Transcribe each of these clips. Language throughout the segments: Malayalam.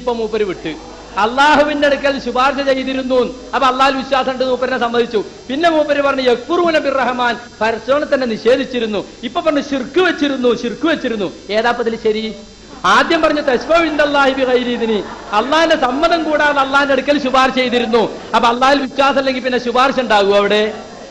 ഇപ്പൊ മൂപ്പര് വിട്ട്. അള്ളാഹുവിന്റെ അടുക്കൽ ശുപാർശ ചെയ്തിരുന്നു അപ്പൊ അള്ളാഹു വിശ്വാസം ഉണ്ട് മൂപ്പരനെ സമ്മതിച്ചു. പിന്നെ മൂപ്പര് പറഞ്ഞു യക്കുറു നബി റഹ്മാൻ പരസ്യോനെ തന്നെ നിഷേധിച്ചിരുന്നു. ഇപ്പൊ പറഞ്ഞു ശിർക്ക് വെച്ചിരുന്നു ശിർക്ക് വെച്ചിരുന്നു. ഏതാപ്പതിൽ ശരി? ആദ്യം പറഞ്ഞ തശ്വവിന്ദല്ലാഹിബി കൈരീതിന് അള്ളാഹിന്റെ സമ്മതം കൂടാതെ അള്ളാഹിന്റെ അടുക്കൽ ശുപാർശ ചെയ്തിരുന്നു. അപ്പൊ അള്ളാഹിൽ വിശ്വാസം അല്ലെങ്കിൽ പിന്നെ ശുപാർശ ഉണ്ടാകും അവിടെ.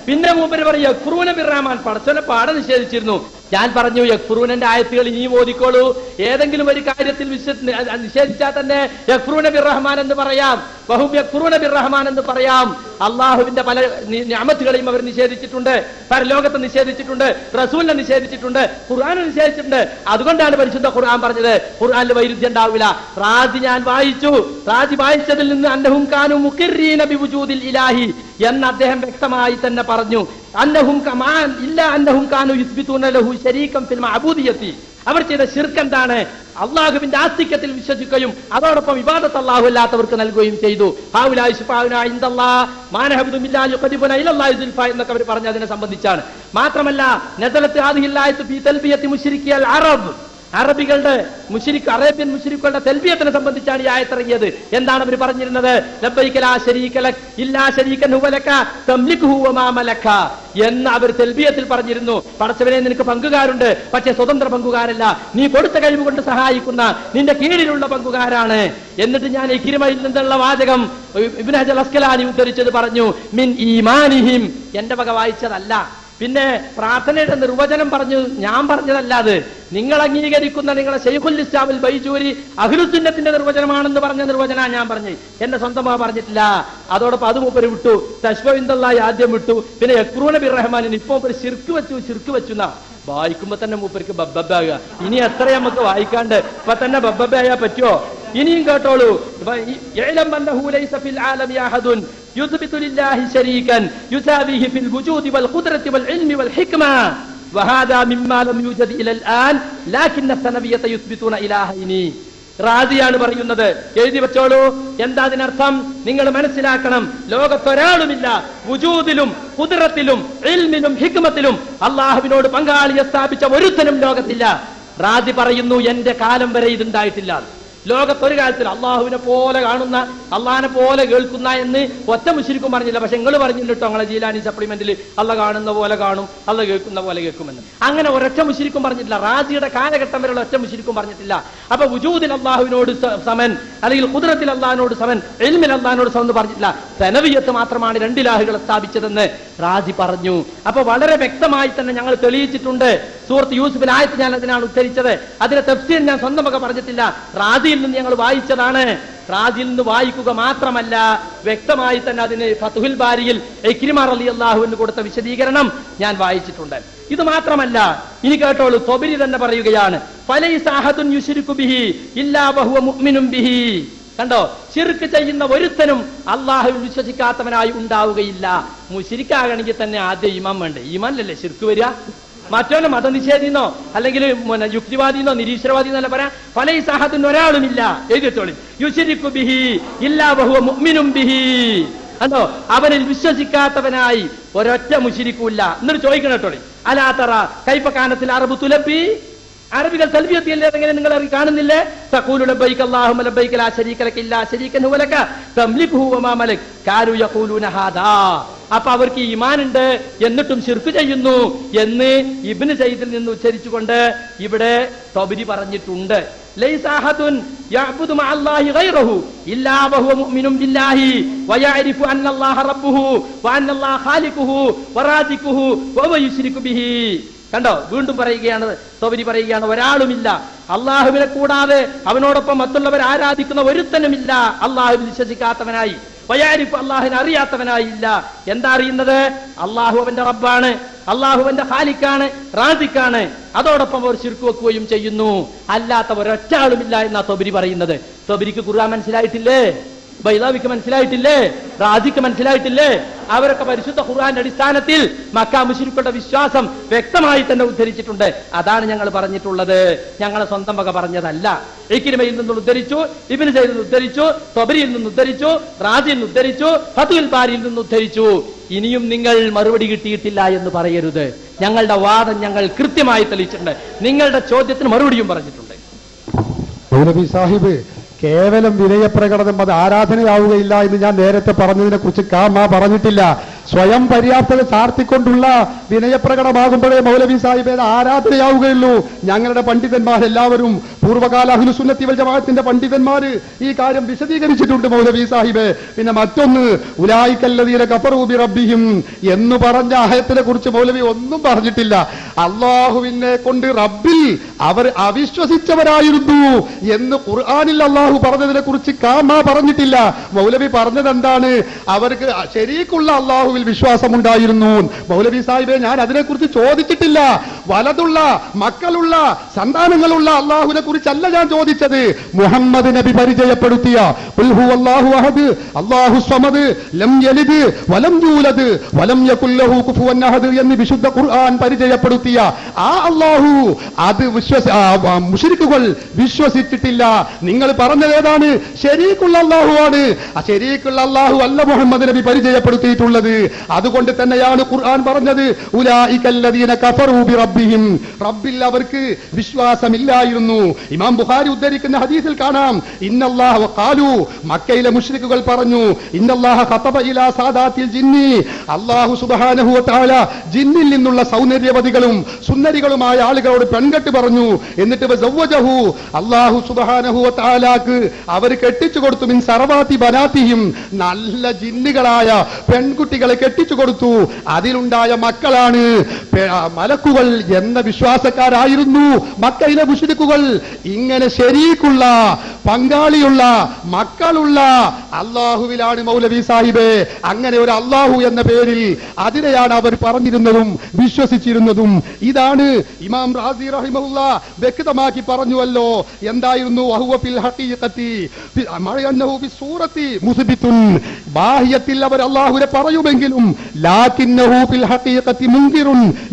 പിന്നെ മൂപ്പര് പറഞ്ഞു യക്കുറു നബി റഹ്മാൻ പടച്ചോനെ പാടെ നിഷേധിച്ചിരുന്നു. ഞാൻ പറഞ്ഞു യക്ഫുറൂനന്റെ ആയത്തുകൾ ഇനി ഓതിക്കോളൂ. ഏതെങ്കിലും ഒരു കാര്യത്തിൽ നിഷേധിച്ചാൽ തന്നെ യക്ഫുറൂന ബിർ റഹ്മാൻ എന്ന് പറയാം. ബഹും യക്ഫുറൂന ബിർ റഹ്മാൻ എന്ന് പറയാം. അള്ളാഹുവിന്റെ പല ഞാമത്തുകളെയും അവർ നിഷേധിച്ചിട്ടുണ്ട്. പരലോകത്തെ നിഷേധിച്ചിട്ടുണ്ട്. റസൂലിനെ നിഷേധിച്ചിട്ടുണ്ട്. ഖുർആാനെ നിഷേധിച്ചിട്ടുണ്ട്. അതുകൊണ്ടാണ് പരിശുദ്ധ ഖുർആൻ പറഞ്ഞത് ഖുർആാനിൽ വൈരുദ്ധ്യം ഉണ്ടാവില്ല. റാജി ഞാൻ വായിച്ചു. റാജി വായിച്ചതിൽ നിന്ന് അന്നഹും കാനു മുഖിറീന ബിവുജൂദിൽ ഇലാഹി എന്ന് അദ്ദേഹം വ്യക്തമായി തന്നെ പറഞ്ഞു. അന്നഹും കമാൻ ഇല്ല അന്നഹും കാനു യുസ്ബിതുന ലഹു ശരീകം ഫിൽ മഅബൂദിയത്തി. അവർ ചെയ്ത ശിർക്ക് എന്താണ് അള്ളാഹുവിന്റെ ആസ്തിക്യത്തിൽ വിശ്വസിക്കുകയും അതോടൊപ്പം വിവാദത്ത് അള്ളാഹു അല്ലാത്തവർക്ക് നൽകുകയും ചെയ്തു. എന്നൊക്കെ അവർ പറഞ്ഞ അതിനെ സംബന്ധിച്ചാണ്. മാത്രമല്ല നസലത്ത് ആദിഹില്ലായത്ത് അറബ്. അറബികളുടെ മുഷിരിക്ക് അറേബ്യൻ മുഷിരിക്കുകളുടെ തെൽബിയത്തിനെ സംബന്ധിച്ചാണ് ഈ ആയത്തിറങ്ങിയത്. എന്താണ് അവർ പറഞ്ഞിരുന്നത്? എന്ന് അവർ തെൽബിയത്തിൽ പറഞ്ഞിരുന്നു. പടച്ചവനെ നിനക്ക് പങ്കുകാരുണ്ട്. പക്ഷേ സ്വതന്ത്ര പങ്കുകാരല്ല. നീ കൊടുത്ത കഴിവ് കൊണ്ട് സഹായിക്കുന്ന നിന്റെ കീഴിലുള്ള പങ്കുകാരാണ്. എന്നിട്ട് ഞാൻ ഇക്കിരിമയിൽ നിന്നുള്ള വാചകം ഇബ്നു ഹജർ അസ്കലാനി ഉദ്ധരിച്ചത് പറഞ്ഞു മിൻ ഈമാനിഹിം. എന്റെ വക വായിച്ചതല്ല. പിന്നെ പ്രാർത്ഥനയുടെ നിർവചനം പറഞ്ഞു ഞാൻ പറഞ്ഞതല്ല അത്. നിങ്ങൾ അംഗീകരിക്കുന്ന നിങ്ങളെ ഷെയ്ഖുൽ ഇസ്ലാമിൽ ബൈജൂരി അഖിലുസുന്നത്തിന്റെ നിർവചനമാണെന്ന് പറഞ്ഞ നിർവചന ഞാൻ പറഞ്ഞു എന്റെ സ്വന്തമാ പറഞ്ഞിട്ടില്ല. അതോടൊപ്പം അത് മൂപ്പര് വിട്ടു. തശ്വവിന്ദല്ലായി ആദ്യം വിട്ടു. പിന്നെ യക്രൂന ബിർ റഹ്മാനിന് ഇപ്പൊ ഒരു ശിർക്ക് വെച്ചു ശിർക്ക് വെച്ചു എന്നാ വായിക്കുമ്പോ തന്നെ മൂപ്പർക്ക് ബബ്ബബാകുക ഇനി എത്ര നമുക്ക് വായിക്കാണ്ട്? ഇപ്പൊ തന്നെ ബബ്ബബയാ പറ്റുമോ ഇനിയും കേട്ടോളൂ. ഇപ്പൊ ഈ- "ഇഅ്ലം അന്നഹു ലൈസ ഫിൽ ആലമി അഹദുൻ يثبت لله شريكا يساويه في الوجود والقدرة والعلم والحكمة وهذا مما لم يوجد إلى الآن لكن الثنبية يثبتون إلهين റാദിയാണ് പറയുന്നത് എഴുതി വെച്ചോളൂ എന്താ അതിനർത്ഥം നിങ്ങൾ മനസ്സിലാക്കണം ലോകത്തൊരാളുമില്ല വുജൂദിലും കുതിരത്തിലും ഇൽമിലും ഹിക്മത്തിലും അള്ളാഹുവിനോട് പങ്കാളിയെ സ്ഥാപിച്ച ഒരുത്തനും ലോകത്തില്ല റാദി പറയുന്നു എന്റെ കാലം വരെ ഇതുണ്ടായിട്ടില്ല ലോകത്തൊരു കാലത്തിൽ അള്ളാഹുവിനെ പോലെ കാണുന്ന അള്ളാഹിനെ പോലെ കേൾക്കുന്ന എന്ന് ഒറ്റ മുശിരിക്കും പറഞ്ഞില്ല. പക്ഷെ നിങ്ങൾ പറഞ്ഞില്ല കേട്ടോ നിങ്ങളെ ജീലാനി സപ്ലിമെന്റിൽ അള്ള കാണുന്ന പോലെ കാണും അള്ള കേൾക്കുന്ന പോലെ കേൾക്കുമെന്ന്. അങ്ങനെ ഒരൊറ്റ മുശിരിക്കും പറഞ്ഞിട്ടില്ല. റാജിയുടെ കാലഘട്ടം വരെയുള്ള ഒറ്റ മുശിരിക്കും പറഞ്ഞിട്ടില്ല. അപ്പൊ വുജൂദിൽ അള്ളാഹുവിനോട് സമൻ അല്ലെങ്കിൽ കുതിരത്തിൽ അള്ളാഹിനോട് സമൻ എൽമിൽ അള്ളാഹിനോട് സമൻ എന്ന് പറഞ്ഞിട്ടില്ല. സെനവിയത്ത് മാത്രമാണ് രണ്ടിലാഹുകൾ സ്ഥാപിച്ചതെന്ന് റാജി പറഞ്ഞു. അപ്പൊ വളരെ വ്യക്തമായി തന്നെ ഞങ്ങൾ തെളിയിച്ചിട്ടുണ്ട്. സുഹൃത്ത് യൂസുഫിൽ ആയത്ത് ഞാൻ അതിനാണ് ഉദ്ധരിച്ചത്. അതിന്റെ തഫ്സീർ ഞാൻ സ്വന്തമൊക്കെ പറഞ്ഞിട്ടില്ല. റാദിയിൽ നിന്ന് ഞങ്ങൾ വായിച്ചതാണ്. റാദിയിൽ നിന്ന് വായിക്കുക മാത്രമല്ല വ്യക്തമായി തന്നെ അതിന് ഫതുഹിൽ ബാരിയിൽ എക്രിമാർ അലി അള്ളാഹുവിന് കൊടുത്ത വിശദീകരണം ഞാൻ വായിച്ചിട്ടുണ്ട്. ഇത് മാത്രമല്ല ഇനി കേട്ടോളൂ തൊബിരി തന്നെ പറയുകയാണ് പല ഈ സാഹതുൻ യുശിരിക്കു ബിഹി ഇല്ലാ ബഹുവ മുഅ്മിനും ബിഹി. കണ്ടോ? ശിർക്ക് ചെയ്യുന്ന ഒരുത്തനും അള്ളാഹുവിൽ വിശ്വസിക്കാത്തവനായി ഉണ്ടാവുകയില്ല. മുശിരിക്കാകണമെങ്കിൽ തന്നെ ആദ്യം ഇമാൻ വേണ്ടേ? ഇമാനല്ലേ ശിർക്ക് വരിക? മറ്റോനെ മതനിഷേധിന്നോ അല്ലെങ്കിൽ യുക്തിവാദിന്നോ നിരീശ്വരവാദി എന്നല്ല പറയാം പല ഈ സാഹത്തിന് ഒരാളുമില്ല. യുശിരിക്കു ബിഹി ഇല്ലാ ബഹുവ മുഅ്മിനും ബിഹി. കണ്ടോ? അവനിൽ വിശ്വസിക്കാത്തവനായി ഒരൊറ്റ മുശിരിക്കൂല്ല എന്നിട്ട് ചോദിക്കണം കേട്ടോളി. അലാത്തറ കൈപ്പക്കാനത്തിൽ അറബ് തുലപ്പി? അറബികൾ തൽബിയത്തിയല്ലേ എങ്ങനെ നിങ്ങൾ അറിയി കാണുന്നില്ലേ? തഖൂലു അല്ലാഹുമ്മ ലബ്ബൈക ലാ ശരീക ലക ഇല്ലാ ശരീകൻ ഹുവ ലക തംലികുഹു മലക് കാരു ഹാദാ. അപ്പൊ അവർക്ക് ഈമാൻ ഉണ്ട് എന്നിട്ടും ശിർക്ക് ചെയ്യുന്നു. എന്ന് ഇബ്നു സയ്യിദിൽ നിന്ന് ഉച്ചരിച്ചുകൊണ്ട് ഇവിടെ തൊബരി പറഞ്ഞിട്ടുണ്ട്. ബിഹി. കണ്ടോ? വീണ്ടും പറയുകയാണ് സൗബരി പറയുകയാണ് ഒരാളുമില്ല. അള്ളാഹുവിനെ കൂടാതെ അവനോടൊപ്പം മറ്റുള്ളവർ ആരാധിക്കുന്ന ഒരുത്തനുമില്ല. അള്ളാഹു വിശ്വസിക്കാത്തവനായി വയാരിപ്പ് അള്ളാഹുവിനെ അറിയാത്തവനായി ഇല്ല എന്താ അറിയുന്നത്? അള്ളാഹു അവന്റെ റബ്ബാണ് അള്ളാഹു അവന്റെ ഖാലിക്കാണ് റാദിക്കാണ് അതോടൊപ്പം അവർ ചുരുക്കു വെക്കുകയും ചെയ്യുന്നു. അല്ലാത്ത ഒരൊറ്റ ആളുമില്ല എന്നാ തൊബരി പറയുന്നത്. തൊബരിക്ക് ഖുർആൻ മനസ്സിലായിട്ടില്ലേ? ബൈലാവിക്ക് മനസ്സിലായിട്ടില്ലേ? റാജിക്ക് മനസ്സിലായിട്ടില്ലേ? അവരൊക്കെ പരിശുദ്ധ ഖുർആന്റെ അടിസ്ഥാനത്തിൽ മക്ക മുഷിരിക്കളുടെ വിശ്വാസം വ്യക്തമായി തന്നെ ഉദ്ധരിച്ചിട്ടുണ്ട്. അതാണ് ഞങ്ങൾ പറഞ്ഞിട്ടുള്ളത്. ഞങ്ങളെ സ്വന്തം വക പറഞ്ഞതല്ല. ഇക്കിരിമയിൽ നിന്ന് ഉദ്ധരിച്ചു ഇബിന് സൈദിൽ നിന്ന് ഉദ്ധരിച്ചു തൊബരിയിൽ നിന്ന് ഉദ്ധരിച്ചു റാജിയിൽ നിന്ന് ഉദ്ധരിച്ചു ഫതുൽ ബാരിയിൽ നിന്ന് ഉദ്ധരിച്ചു. ഇനിയും നിങ്ങൾ മറുപടി കിട്ടിയിട്ടില്ല എന്ന് പറയരുത്. ഞങ്ങളുടെ വാദം ഞങ്ങൾ കൃത്യമായി തെളിയിച്ചിട്ടുണ്ട്. നിങ്ങളുടെ ചോദ്യത്തിന് മറുപടിയും പറഞ്ഞിട്ടുണ്ട്. കേവലം വിനയപ്രകടനം അത് ആരാധനയാവുകയില്ല എന്ന് ഞാൻ നേരത്തെ പറഞ്ഞതിനെ കുറിച്ച് കാമ പറഞ്ഞിട്ടില്ല. സ്വയം പര്യാപ്തത ചാർത്തിക്കൊണ്ടുള്ള വിനയപ്രകടമാകുമ്പോഴേ മൗലവി സാഹിബേദ ആരാധനയാവുകയുള്ളൂ. ഞങ്ങളുടെ പണ്ഡിതന്മാരെല്ലാവരും പൂർവകാല അഹ്ലുസുന്നത്തി വൽ ജമാഅത്തിന്റെ ഈ കാര്യം വിശദീകരിച്ചിട്ടുണ്ട് മൗലവി സാഹിബ്. പിന്നെ മറ്റൊന്ന് ഉലായിക്കല്ലതീരെ കപ്പറൂബി റബ്ബിയും എന്ന് പറഞ്ഞ ആയത്തിനെ കുറിച്ച് മൗലവി ഒന്നും പറഞ്ഞിട്ടില്ല. അള്ളാഹുവിനെ കൊണ്ട് റബ്ബിൽ അവർ അവിശ്വസിച്ചവരായിരുന്നു എന്ന് ഖുർആാനിൽ അള്ളാഹു പറഞ്ഞതിനെ കുറിച്ച് കാമ പറഞ്ഞിട്ടില്ല. മൗലവി പറഞ്ഞത് എന്താണ് അവർക്ക് ശരിക്കുള്ള അള്ളാഹുവിൽ വിശ്വാസമുണ്ടായിരുന്നു. മൗലവി സാഹിബെ ഞാൻ അതിനെക്കുറിച്ച് ചോദിച്ചിട്ടില്ല. വലതുള്ള മക്കളുള്ള സന്താനങ്ങളുള്ള അള്ളാഹുവിനെ കുറിച്ചല്ല ഞാൻ ചോദിച്ചത്. മുഹമ്മദ് നബി പരിചയപ്പെടുത്തിയ ഖുൽ ഹുവല്ലാഹു അഹദ് അല്ലാഹു സമദ് ലം യലിദ് വലം യൂലദ് വലം യകുല്ലഹു കുഫുവൻ അഹദ് എന്ന് വിശുദ്ധ ഖുർആൻ പരിചയപ്പെടുത്തിയ ആ അല്ലാഹു അത് വിശ്വസ മുശ്രിക്കുകൾ വിശ്വസിച്ചിട്ടില്ല. നിങ്ങൾ പറഞ്ഞത് ഏതാണ്? ശരീക്കുള്ള അള്ളാഹു ആണ് ആ ശരീക്കുള്ള അള്ളാഹു അല്ല മുഹമ്മദ് നബി പരിചയപ്പെടുത്തിയിട്ടുള്ളത്. അതുകൊണ്ട് തന്നെയാണ് ഖുർആൻ പറഞ്ഞത് ഉലായികല്ലദീന കഫറൂ ബി റബ്ബിഹിം റബ്ബിൽ അവർക്ക് വിശ്വാസമില്ലായിരുന്നു. ഇമാം ബുഖാരി ഉദ്ധരിക്കുന്ന ഹദീസിൽ കാണാം ഇന്നല്ലാഹു ഖാലു മക്കയിലെ മുശ്രിക്കുകൾ പറഞ്ഞു ഇന്നല്ലാഹ ഖതബ ഇലാ സാദാത്തിൽ ജിന്നി. അല്ലാഹു സുബ്ഹാനഹു വ തആല ജിന്നിൽ നിന്നുള്ള സൗന്ദര്യവതികളും സുന്ദരികളുമായ ആളുകളോട് പെൺകെട്ട് പറഞ്ഞു എന്നിട്ട് വസവ്വജഹു അല്ലാഹു സുബ്ഹാനഹു വ തആലാക്ക് അവർ കെട്ടിച്ചു കൊടുത്തു മിൻ സർവാതി ബനാത്തിഹിം. നല്ല ജിന്നുകളായ പെൺകുട്ടികളെ കെട്ടിച്ചു കൊടുത്തു. അതിലുണ്ടായ മക്കളാണ്. മലക്കുകൾ എന്ന വിശ്വാസക്കാരായിരുന്നു മക്കയിലെ മുഷിരിക്കുകൾ. ഇങ്ങനെ ശരീക്കുള്ള പങ്കാളിയുള്ള മക്കളുള്ള അള്ളാഹുവിലാണ് മൗലവി സാഹിബേ. അങ്ങനെ ഒരു അള്ളാഹു എന്ന പേരിൽ അതിനെയാണ് അവർ പറഞ്ഞിരുന്നതും വിശ്വസിച്ചിരുന്നതും. ഇതാണ് ഇമാം റാസി റഹിമുള്ള വ്യക്തമാക്കി പറഞ്ഞുവല്ലോ. എന്തായിരുന്നു? ബാഹ്യത്തിൽ അവർ അള്ളാഹുവിനെ പറയുമെങ്കിലും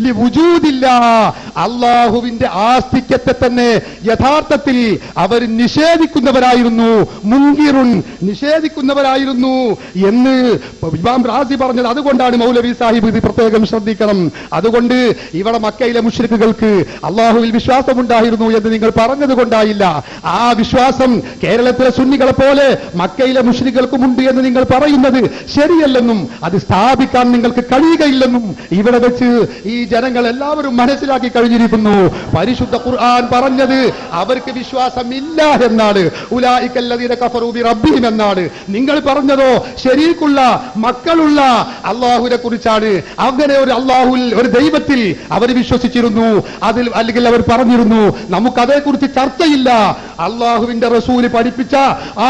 ലിവുജൂദില്ലാ അള്ളാഹുവിന്റെ ആസ്തിക്യത്തെ തന്നെ യഥാർത്ഥത്തിൽ അവർ നിഷേധിക്കുന്നവരായിരുന്നു മുൻകിറുൻ നിഷേധിക്കുന്നവരായിരുന്നു എന്ന് ഇമാം റാസി പറഞ്ഞത്. അതുകൊണ്ടാണ് മൗലവി സാഹിബ് ഇത് പ്രത്യേകം ശ്രദ്ധിക്കണം. അതുകൊണ്ട് ഇവിടെ മക്കയിലെ മുഷ്രിക്കുകൾക്ക് അള്ളാഹുവിൽ വിശ്വാസമുണ്ടായിരുന്നു എന്ന് നിങ്ങൾ പറഞ്ഞത് കൊണ്ടായില്ല. ആ വിശ്വാസം കേരളത്തിലെ സുന്നികളെ പോലെ മക്കയിലെ മുഷ്രികൾക്കുമുണ്ട് എന്ന് നിങ്ങൾ പറയുന്നത് ശരിയല്ലെന്നും അത് സ്ഥാപിക്കാൻ നിങ്ങൾക്ക് കഴിയുകയില്ലെന്നും ഇവിടെ വെച്ച് ഈ ജനങ്ങൾ എല്ലാവരും മനസ്സിലാക്കി കഴിഞ്ഞിരിക്കുന്നു. പരിശുദ്ധ ഖുർആൻ പറഞ്ഞത് അവർക്ക് വിശ്വാസമില്ല എന്നാണ്. എന്നാണ്. നിങ്ങൾ പറഞ്ഞതോ? ശരീക്കുള്ള മക്കളുള്ള അള്ളാഹുവിനെ കുറിച്ചാണ്. അങ്ങനെ ഒരു അള്ളാഹുൽ ഒരു ദൈവത്തിൽ അവർ വിശ്വസിച്ചിരുന്നു. അതിൽ അല്ലെങ്കിൽ അവർ പറഞ്ഞിരുന്നു നമുക്ക് അതേക്കുറിച്ച് ചർച്ചയില്ല. അള്ളാഹുവിന്റെ റസൂൽ പഠിപ്പിച്ച ആ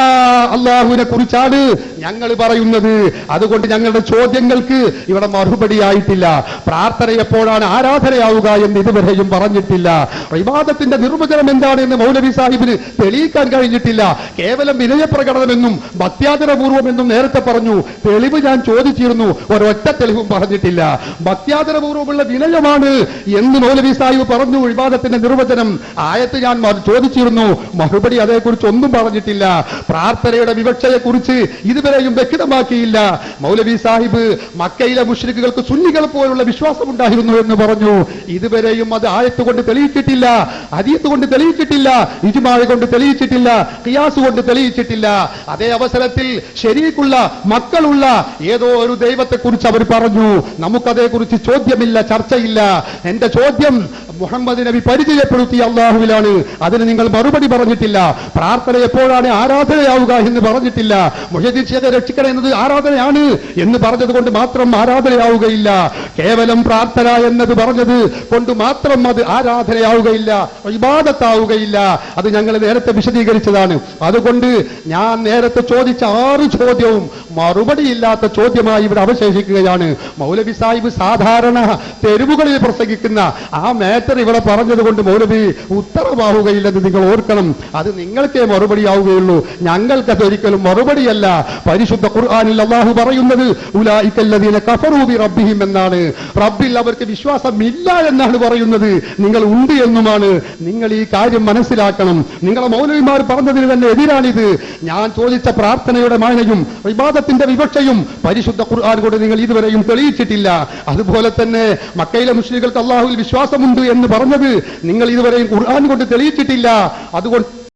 അള്ളാഹുവിനെ കുറിച്ചാണ് ഞങ്ങൾ പറയുന്നത്. അതുകൊണ്ട് ഞങ്ങളുടെ ചോദ്യങ്ങൾക്ക് ഇവിടെ മറുപടിയായിട്ടില്ല. പ്രാർത്ഥന എപ്പോഴാണ് ആരാധനയാവുക എന്ന് ഇതുവരെയും പറഞ്ഞിട്ടില്ല. വിവാദത്തിന്റെ നിർവചനം എന്താണ് എന്ന് മൗലവി സാഹിബിന് തെളിയിക്കാൻ കഴിഞ്ഞിട്ടില്ല. കേവലം വിനയപ്രകടനമെന്നും ഭക്ത്യാദരപൂർവമെന്നും നേരത്തെ പറഞ്ഞു. തെളിവ് ഞാൻ ചോദിച്ചിരുന്നു. ഒരൊറ്റ തെളിവും പറഞ്ഞിട്ടില്ല. ഭക്ത്യാദരപൂർവമുള്ള വിനയമാണ് എന്ന് മൗലവി സാഹിബ് പറഞ്ഞു. വിവാദത്തിന്റെ നിർവചനം ആയത്ത് ഞാൻ ചോദിച്ചിരുന്നു. മറുപടി അതേക്കുറിച്ച് ഒന്നും പറഞ്ഞിട്ടില്ല. പ്രാർത്ഥനയുടെ വിവക്ഷയെക്കുറിച്ച് ഇതുവരെയും വ്യക്തമാക്കിയില്ല. മൗലവി സാഹിബ് മക്കയിലെ മുഷ്രിക്കുകൾക്ക് സുന്നികൾ പോലുള്ള വിശ്വാസമുണ്ടായിരുന്നു എന്ന് പറഞ്ഞു. ഇതുവരെയും അത് ആയത്ത് കൊണ്ട് തെളിയിച്ചിട്ടില്ല അരിയത്ത് കൊണ്ട് തെളിയിച്ചിട്ടില്ല ഇജുമാഴ കൊണ്ട് തെളിയിച്ചിട്ടില്ല കിയാസ് കൊണ്ട് തെളിയിച്ചിട്ടില്ല. അതേ അവസരത്തിൽ ശരീക്കുള്ള മക്കളുള്ള ഏതോ ഒരു ദൈവത്തെക്കുറിച്ച് അവർ പറഞ്ഞു. നമുക്കതേക്കുറിച്ച് ചോദ്യമില്ല ചർച്ചയില്ല. എന്റെ ചോദ്യം മുഹമ്മദ് നബി പരിചയപ്പെടുത്തിയ അള്ളാഹുവിലാണ്. അതിന് നിങ്ങൾ മറുപടി പറഞ്ഞിട്ടില്ല. പ്രാർത്ഥന എപ്പോഴാണ് ആരാധനയാവുക എന്ന് പറഞ്ഞിട്ടില്ല. മുഹദ്ദീൻ രക്ഷിക്കണം എന്നത് ആരാധനയാണ് എന്ന് പറഞ്ഞത് കൊണ്ട് മാത്രം ആരാധനയാവുകയില്ല. കേവലം പ്രാർത്ഥന എന്നത് പറഞ്ഞത് കൊണ്ട് മാത്രം അത് ആരാധനയാവുകയില്ല. വിവാദത്താവുകയില്ല അത് ഞങ്ങൾ നേരത്തെ വിശദീകരിച്ചതാണ്. അതുകൊണ്ട് ഞാൻ നേരത്തെ ചോദിച്ച ആറ് ചോദ്യവും മറുപടിയില്ലാത്ത ചോദ്യമായി ഇവിടെ അവശേഷിക്കുകയാണ്. മൗലവി സാഹിബ് സാധാരണ തെരുവുകളിൽ പ്രസംഗിക്കുന്ന ആ മാറ്റർ ഇവിടെ പറഞ്ഞതുകൊണ്ട് മൗലവി ഉത്തരവാവുകയില്ലെന്ന് നിങ്ങൾ ഓർക്കണം. അത് നിങ്ങൾക്കേ മറുപടി ആവുകയുള്ളൂ ഞങ്ങൾക്ക് അതൊരിക്കലും മറുപടിയല്ല. പരിശുദ്ധ ഖുർആാനിൽ അള്ളാഹു പറയുന്നത് ഉലായിക്കല്ലദീന കഫറൂ ബി റബ്ബിഹിം എന്നാണ്. റബ്ബിൽ അവർക്ക് വിശ്വാസമില്ല എന്നാണ് പറയുന്നത്. നിങ്ങൾ ഉണ്ട് എന്നുമാണ്. നിങ്ങൾ ഈ കാര്യം മനസ്സിലാക്കണം. നിങ്ങളെ മൗലവിമാർ പറഞ്ഞതിന് തന്നെ എതിരാണിത്. ഞാൻ ചോദിച്ച പ്രാർത്ഥനയുടെ മാനയും വിവാദത്തിന്റെ വിവക്ഷയും പരിശുദ്ധ ഖുർആൻ കൊണ്ട് നിങ്ങൾ ഇതുവരെയും തെളിയിച്ചിട്ടില്ല. അതുപോലെ തന്നെ മക്കയിലെ മുസ്ലിങ്ങൾക്ക് അള്ളാഹുവിൽ വിശ്വാസമുണ്ട് എന്ന് പറഞ്ഞത് നിങ്ങൾ ഇതുവരെയും ഖുർആൻ കൊണ്ട് തെളിയിച്ചിട്ടില്ല. അതുകൊണ്ട്